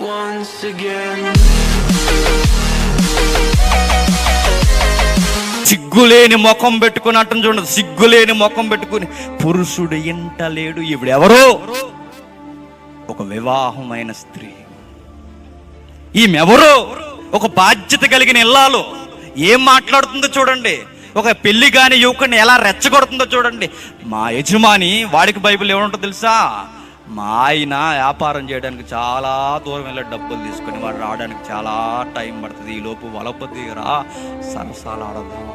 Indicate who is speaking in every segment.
Speaker 1: once again.
Speaker 2: సిగ్గులేని ముఖం పెట్టుకుని అంటుంది చూడండి సిగ్గులేని ముఖం పెట్టుకుని. పురుషుడు ఇంట లేడు ఎవరో? ఒక వివాహమైన స్త్రీ. ఈమెవరో? ఒక బాధ్యత కలిగిన ఇల్లాలు. ఏం మాట్లాడుతుందో చూడండి. ఒక పెళ్ళి కాని యువకుని ఎలా రెచ్చగొడుతుందో చూడండి. మా యజమాని వాడికి బైబిల్ ఏమంటుందో తెలుసా? మా ఆయన వ్యాపారం చేయడానికి చాలా దూరం వెళ్ళి డబ్బులు తీసుకొని వాడు రావడానికి చాలా టైం పడుతుంది. ఈలోపు లోపు వలపతి సరసాలు ఆడదాం.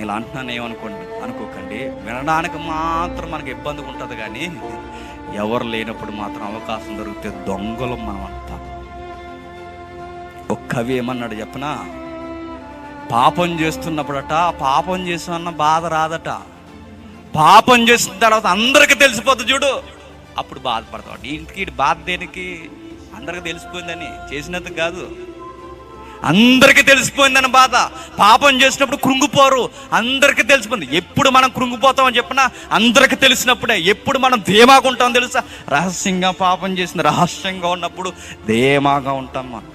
Speaker 2: ఇలా అంటున్నాను ఏమనుకోండి అనుకోకండి. వినడానికి మాత్రం మనకి ఇబ్బందిగా ఉంటుంది కానీ ఎవరు లేనప్పుడు మాత్రం అవకాశం దొరికితే దొంగలు మనం అంటాం. ఒక కవి ఏమన్నాడు చెప్పనా? పాపం చేస్తున్నప్పుడట పాపం చేస్తున్న బాధ రాదట. పాపం చేసిన తర్వాత అందరికి తెలిసిపోతుంది చూడు. అప్పుడు బాధపడతాడు ఇంటికి బాధ దేనికి? అందరికి తెలిసిపోయిందని చేసినది కాదు. అందరికీ తెలిసిపోయిందని బాధ. పాపం చేసినప్పుడు కృంగిపోరు. అందరికీ తెలిసిపోయింది. ఎప్పుడు మనం కృంగిపోతామని చెప్పినా అందరికీ తెలిసినప్పుడే. ఎప్పుడు మనం ధీమాగా ఉంటాం తెలుసా? రహస్యంగా పాపం చేసిన రహస్యంగా ఉన్నప్పుడు ధీమాగా ఉంటాం మనం.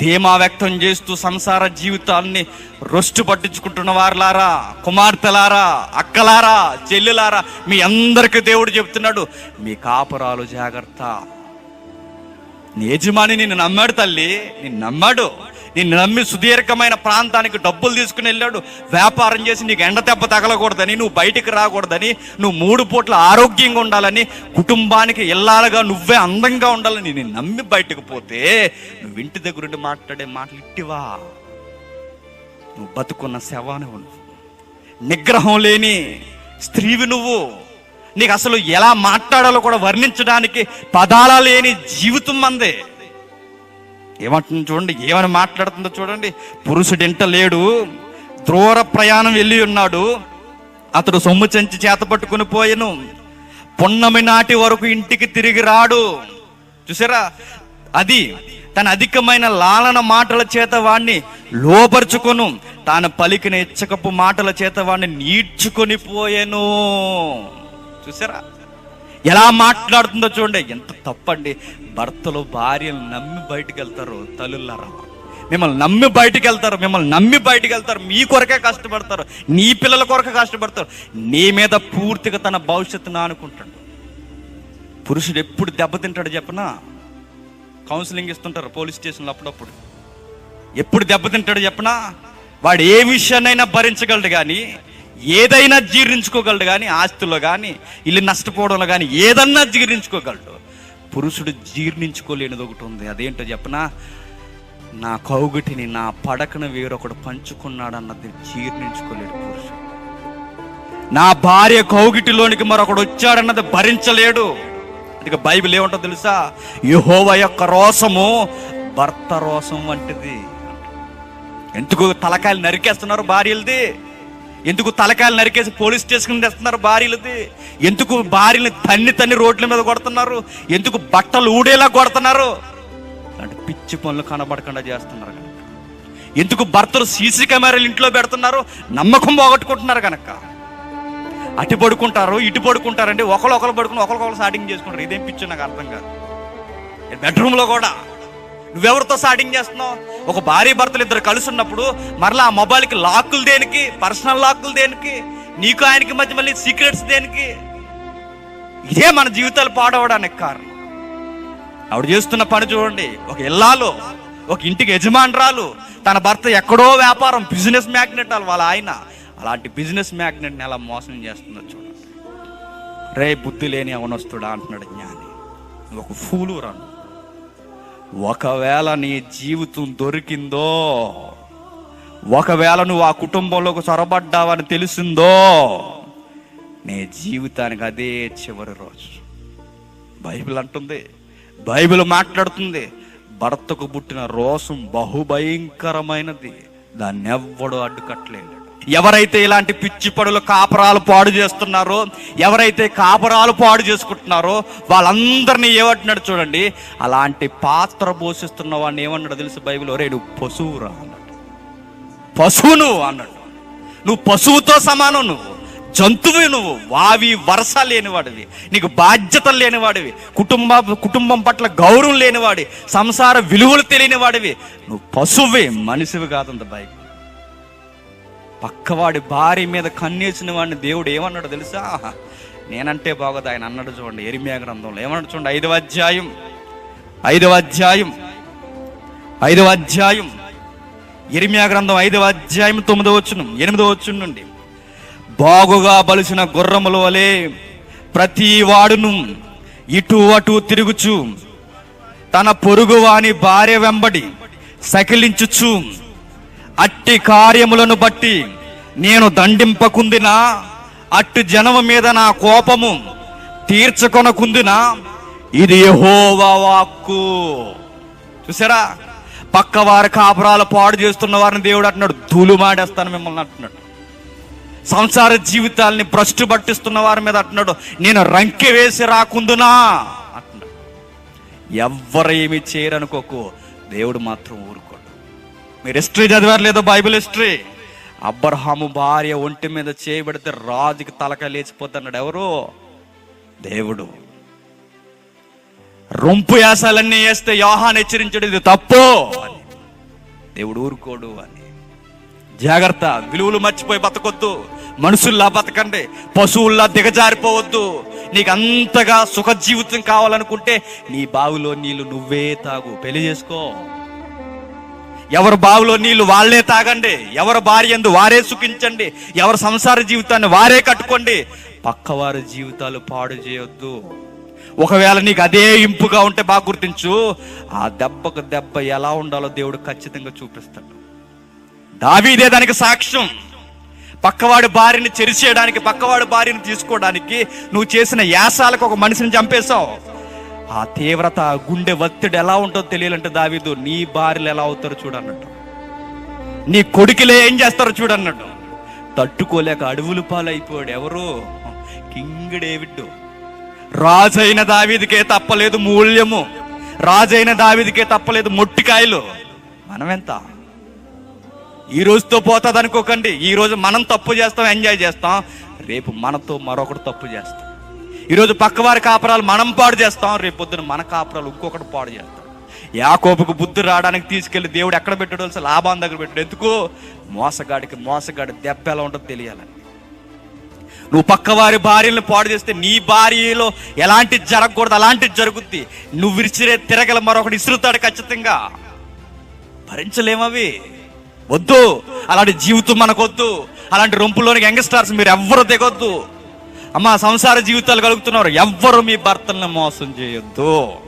Speaker 2: ధీమా వ్యక్తం చేస్తూ సంసార జీవితాన్ని రొస్టు పట్టించుకుంటున్న వారులారా కుమార్తెలారా అక్కలారా చెల్లెలారా మీ అందరికీ దేవుడు చెప్తున్నాడు మీ కాపురాలు జాగ్రత్త. నీ యజమాని నిన్ను నమ్మాడు తల్లి నిన్ను నమ్మాడు. నిన్ను నమ్మి సుదీర్ఘమైన ప్రాంతానికి డబ్బులు తీసుకుని వెళ్ళాడు. వ్యాపారం చేసి నీకు ఎండ దెబ్బ తగలకూడదని నువ్వు బయటికి రాకూడదని నువ్వు మూడు పూట్ల ఆరోగ్యంగా ఉండాలని కుటుంబానికి ఇల్లాలుగా నువ్వే అందంగా ఉండాలని నేను నమ్మి బయటకు పోతే నువ్వు ఇంటి దగ్గరుండి మాట్లాడే మాటలు ఇట్టివా? నువ్వు బతుకున్న శవాని నువ్వు నిగ్రహం లేని స్త్రీవి నువ్వు. నీకు అసలు ఎలా మాట్లాడాలో కూడా వర్ణించడానికి పదాల లేని జీవితం అందే. ఏమంటుంది చూడండి ఏమని మాట్లాడుతుందో చూడండి. పురుషుడు ఇంట లేడు దూర ప్రయాణం వెళ్ళి ఉన్నాడు. అతడు సొమ్ము చెంచి చేత పట్టుకుని పోయెను. పున్నమి నాటి వరకు ఇంటికి తిరిగి రాడు. చూసారా? అది తన అధికమైన లాలన మాటల చేత వాణ్ణి లోపరుచుకొను. తాను పలికిన ఇచ్చకపు మాటల చేత వాణ్ణి నీడ్చుకొని పోయాను. చూసారా? ఎలా మాట్లాడుతుందో చూడండి. ఎంత తప్పండి. భర్తలు భార్యలు నమ్మి బయటికి వెళ్తారు తల్లులారా. మిమ్మల్ని నమ్మి బయటికి వెళ్తారు మిమ్మల్ని నమ్మి బయటికి వెళ్తారు మీ కొరకే కష్టపడతారు. నీ పిల్లల కొరకే కష్టపడతారు. నీ మీద పూర్తిగా తన భవిష్యత్తును అనుకుంటాడు పురుషుడు ఎప్పుడు దెబ్బతింటాడు చెప్పనా? కౌన్సిలింగ్ ఇస్తుంటారు పోలీస్ స్టేషన్లో అప్పుడప్పుడు. ఎప్పుడు దెబ్బతింటాడు చెప్పనా? వాడు ఏ విషయాన్నైనా భరించగలడు కానీ ఏదైనా జీర్ణించుకోగలడు కానీ ఆస్తిలో కానీ ఇల్లు నష్టపోవడంలో కానీ ఏదన్నా జీర్ణించుకోగలడు. పురుషుడు జీర్ణించుకోలేనిది ఒకటి ఉంది. అదేంటో చెప్పనా? నా కౌగుటిని నా పడకను వేరొకడు పంచుకున్నాడు అన్నది జీర్ణించుకోలేడు పురుషుడు. నా భార్య కౌగిటిలోనికి మరొకడు వచ్చాడన్నది భరించలేడు. ఇక బైబిల్ ఏమంటో తెలుసా? యహోవ యొక్క రోసము భర్త రోసం వంటిది. ఎందుకు తలకాయలు నరికేస్తున్నారు భార్యలది? ఎందుకు తలకాయలు నరికేసి పోలీస్ స్టేషన్ తెస్తున్నారు భార్యలది? ఎందుకు భార్యని తన్ని తన్ని రోడ్ల మీద కొడుతున్నారు? ఎందుకు బట్టలు ఊడేలా కొడుతున్నారు? అంటే పిచ్చి పనులు కనబడకుండా చేస్తున్నారు కనుక. ఎందుకు భర్తలు సీసీ కెమెరాలు ఇంట్లో పెడుతున్నారు? నమ్మకం పోగొట్టుకుంటున్నారు కనుక. అటు పడుకుంటారు ఇటు పడుకుంటారండి ఒకరు ఒకరు పడుకుని ఒకరికొకరు సాటింగ్ చేసుకుంటారు. ఇదేం పిచ్చి నాకు అర్థం కాదు. బెడ్రూమ్లో కూడా నువ్వెవరితో సాటింగ్ చేస్తున్నావు? ఒక భార్య భర్తలు ఇద్దరు కలిసి ఉన్నప్పుడు మరలా ఆ మొబైల్కి లాక్కులు దేనికి? పర్సనల్ లాక్కులు దేనికి? నీకు ఆయనకి మధ్య మళ్ళీ సీక్రెట్స్ దేనికి? ఇదే మన జీవితాలు పాడవడానికి కారణం. ఆవిడ చేస్తున్న పని చూడండి. ఒక ఇల్లాలు ఒక ఇంటికి యజమానురాలు తన భర్త ఎక్కడో వ్యాపారం బిజినెస్ మ్యాగ్నెట్ వాళ్ళ ఆయన. అలాంటి బిజినెస్ మ్యాగ్నెట్ని ఎలా మోసం చేస్తుందో చూడండి. రే బుద్ధి లేని అవనొస్తుడా అంటున్నాడు జ్ఞాని. నువ్వు ఒక ఫూలు రాను ఒకవేళ నీ జీవితం దొరికిందో ఒకవేళ నువ్వు ఆ కుటుంబంలోకి చొరబడ్డావని తెలిసిందో నీ జీవితానికి అదే చివరి రోజు. బైబిల్ అంటుంది బైబిల్ మాట్లాడుతుంది భర్తకు పుట్టిన రోసం బహుభయంకరమైనది దాన్ని ఎవ్వడూ అడ్డుకట్టలేదు ఎవరైతే ఇలాంటి పిచ్చి పడులు కాపరాలు పాడు చేస్తున్నారో ఎవరైతే కాపరాలు పాడు చేసుకుంటున్నారో వాళ్ళందరినీ ఏమంటున్నాడు చూడండి అలాంటి పాత్ర పోషిస్తున్న వాడిని ఏమన్నాడు తెలుసు బైబిల్ ఒరే నువ్వు పశువురా అన్నాడు. పశువు నువ్వు అన్నాడు. నువ్వు పశువుతో సమానం నువ్వు. జంతువు నువ్వు. వావి వరస లేనివాడివి. నీకు బాధ్యతలు లేనివాడివి. కుటుంబ కుటుంబం పట్ల గౌరవం లేనివాడి. సంసార విలువలు తెలియని వాడివి నువ్వు పశువే మనిషివి కాదంత బైక్ పక్కవాడి భార్య మీద కన్నేసిన వాడిని దేవుడు ఏమన్నాడు తెలుసా? నేనంటే బాగోదు ఆయన అన్నాడు చూడండి ఎరిమియా గ్రంథంలో. ఏమన్నాడు చూడండి ఐదవ అధ్యాయం ఐదవ అధ్యాయం ఐదవ అధ్యాయం ఎరిమియా గ్రంథం ఐదవ అధ్యాయం తొమ్మిదవ వచ్చును ఎనిమిదో వచ్చు నుండి. బాగుగా బలిసిన గుర్రముల వలె ప్రతి వాడును ఇటు అటు తిరుగుచు తన పొరుగువాని భార్య వెంబడి సకిలించుచు అట్టి కార్యములను బట్టి నేను దండింపకుందినా అట్టి జనము మీద నా కోపము తీర్చుకొనకుందినా ఇది యహోవా వాక్కు. చూసారా? పక్క వారి కాపురాలు పాడు చేస్తున్న వారిని దేవుడు అంటున్నాడు ధూళి మాడేస్తాను మిమ్మల్ని అంటున్నాడు. సంసార జీవితాల్ని భ్రష్టు పట్టిస్తున్న వారి మీద అంటున్నాడు నేను రంకె వేసి రాకుందునా? అంటున్నాడు. ఎవ్వరు ఏమి చేయరనుకోకు దేవుడు మాత్రం ఊరుకో మీరు హిస్టరీ చదివారు లేదో బైబిల్ హిస్టరీ అబ్రహాము భార్య ఒంటి మీద చేయబడితే రాజుకి తలక లేచిపోతున్నాడు ఎవరు? దేవుడు. రొంపు యాసాలన్నీ వేస్తే యోహాన్ హెచ్చరించడు ఇది తప్పు అని. దేవుడు ఊరుకోడు అని. జాగ్రత్త విలువలు మర్చిపోయి బతకొద్దు. మనుషుల్లా బతకండి. పశువుల్లా దిగజారిపోవద్దు. నీకు అంతగా సుఖ జీవితం కావాలనుకుంటే నీ బావిలో నీళ్ళు నువ్వే తాగు. పెళ్ళి చేసుకో. ఎవరి బావిలో నీళ్ళు వాళ్ళే తాగండి ఎవరి భార్య ఎందు వారే సుఖించండి ఎవరి సంసార జీవితాన్ని వారే కట్టుకోండి. పక్కవారి జీవితాలు పాడు చేయొద్దు. ఒకవేళ నీకు అదే ఇంపుగా ఉంటే బాగా గుర్తించు. ఆ దెబ్బకు దెబ్బ ఎలా ఉండాలో దేవుడు ఖచ్చితంగా చూపిస్తాడు. దావీదే దానికి సాక్ష్యం. పక్కవాడి భార్యని చెరిచేయడానికి పక్కవాడి భార్యని తీసుకోవడానికి నువ్వు చేసిన యాసాలకు ఒక మనిషిని చంపేశావు. ఆ తీవ్రత గుండె ఒత్తిడి ఎలా ఉంటుందో తెలియాలంటే దావీదు నీ భార్యలు ఎలా అవుతారో చూడన్నట్టు నీ కొడుకులే ఏం చేస్తారో చూడన్నట్టు తట్టుకోలేక అడవులు పాలైపోయాడు ఎవరు? King David. రాజైన దావీదికే తప్పలేదు మూల్యము. రాజైన దావీదికే తప్పలేదు మొట్టికాయలు. మనమెంత? ఈ రోజుతో పోతుంది అనుకోకండి ఈ రోజు మనం తప్పు చేస్తాం ఎంజాయ్ చేస్తాం. రేపు మనతో మరొకటి తప్పు చేస్తాం ఈరోజు పక్కవారి కాపురాలు మనం పాడు చేస్తాం రేపు పొద్దున మన కాపురాలు ఇంకొకటి పాడు చేస్తాం. యాకోపుకు బుద్ధి రావడానికి తీసుకెళ్ళి దేవుడు ఎక్కడ పెట్టాడు అసలు దగ్గర పెట్టాడు. ఎందుకు? మోసగాడికి మోసగాడి దెబ్బ ఎలా ఉంటుందో తెలియాలని నువ్వు పక్కవారి భార్యలను పాడు చేస్తే నీ భార్యలో ఎలాంటి జరగకూడదు అలాంటిది జరుగుద్ది. నువ్వు విరిచిరే తిరగల మరొకటి ఇసురుతాడు ఖచ్చితంగా. భరించలేమవి వద్దు. అలాంటి జీవితం మనకొద్దు. అలాంటి రొంపులోనికి యంగ్స్టార్స్ మీరు ఎవ్వరు దిగొద్దు. అమ్మా సంసార జీవితాలు కలుగుతున్నారు ఎవ్వరు మీ భర్తలను మోసం చేయొద్దు.